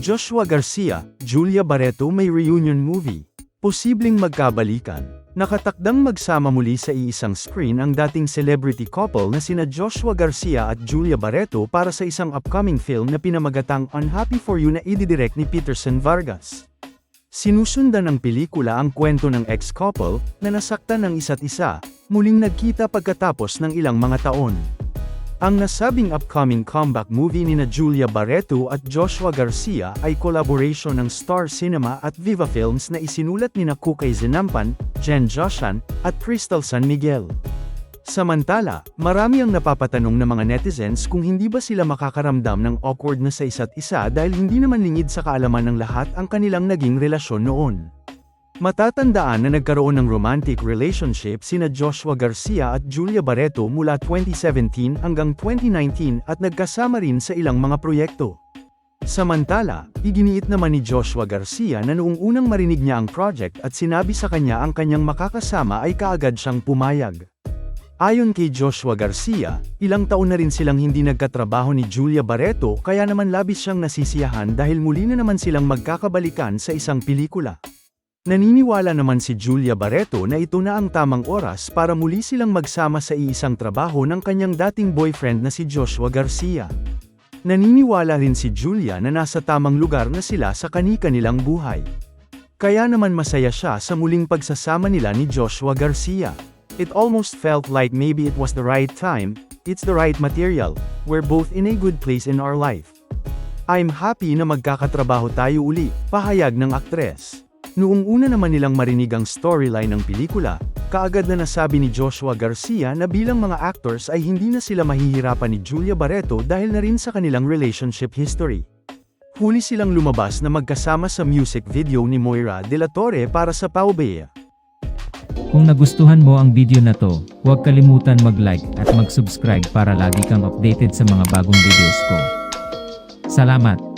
Joshua Garcia, Julia Barreto may reunion movie. Posibleng magkabalikan. Nakatakdang magsama muli sa iisang screen ang dating celebrity couple na sina Joshua Garcia at Julia Barreto para sa isang upcoming film na pinamagatang Unhappy For You na ididirect ni Peterson Vargas. Sinusundan ng pelikula ang kwento ng ex-couple na nasaktan ng isa't isa, muling nagkita pagkatapos ng ilang mga taon. Ang nasabing upcoming comeback movie ni na Julia Barreto at Joshua Garcia ay collaboration ng Star Cinema at Viva Films na isinulat ni na Kukay Zinampan, Jen Joshan, at Crystal San Miguel. Samantala, marami ang napapatanong ng mga netizens kung hindi ba sila makakaramdam ng awkward na sa isa't isa dahil hindi naman lingid sa kaalaman ng lahat ang kanilang naging relasyon noon. Matatandaan na nagkaroon ng romantic relationship sina Joshua Garcia at Julia Barreto mula 2017 hanggang 2019 at nagkasama rin sa ilang mga proyekto. Samantala, iginiit naman ni Joshua Garcia na noong unang marinig niya ang project at sinabi sa kanya ang kanyang makakasama ay kaagad siyang pumayag. Ayon kay Joshua Garcia, ilang taon na rin silang hindi nagkatrabaho ni Julia Barreto kaya naman labis siyang nasisiyahan dahil muli na naman silang magkakabalikan sa isang pelikula. Naniniwala naman si Julia Barreto na ito na ang tamang oras para muli silang magsama sa iisang trabaho ng kanyang dating boyfriend na si Joshua Garcia. Naniniwala rin si Julia na nasa tamang lugar na sila sa kani-kanilang buhay. Kaya naman masaya siya sa muling pagsasama nila ni Joshua Garcia. It almost felt like maybe it was the right time, it's the right material, we're both in a good place in our life. I'm happy na magkakatrabaho tayo uli, pahayag ng aktres. Noong una naman nilang marinig ang storyline ng pelikula, kaagad na nasabi ni Joshua Garcia na bilang mga actors ay hindi na sila mahihirapan ni Julia Barreto dahil na rin sa kanilang relationship history. Huli silang lumabas na magkasama sa music video ni Moira de la Torre para sa Paubea. Kung nagustuhan mo ang video na to, huwag kalimutan mag-like at mag-subscribe para lagi kang updated sa mga bagong videos ko. Salamat!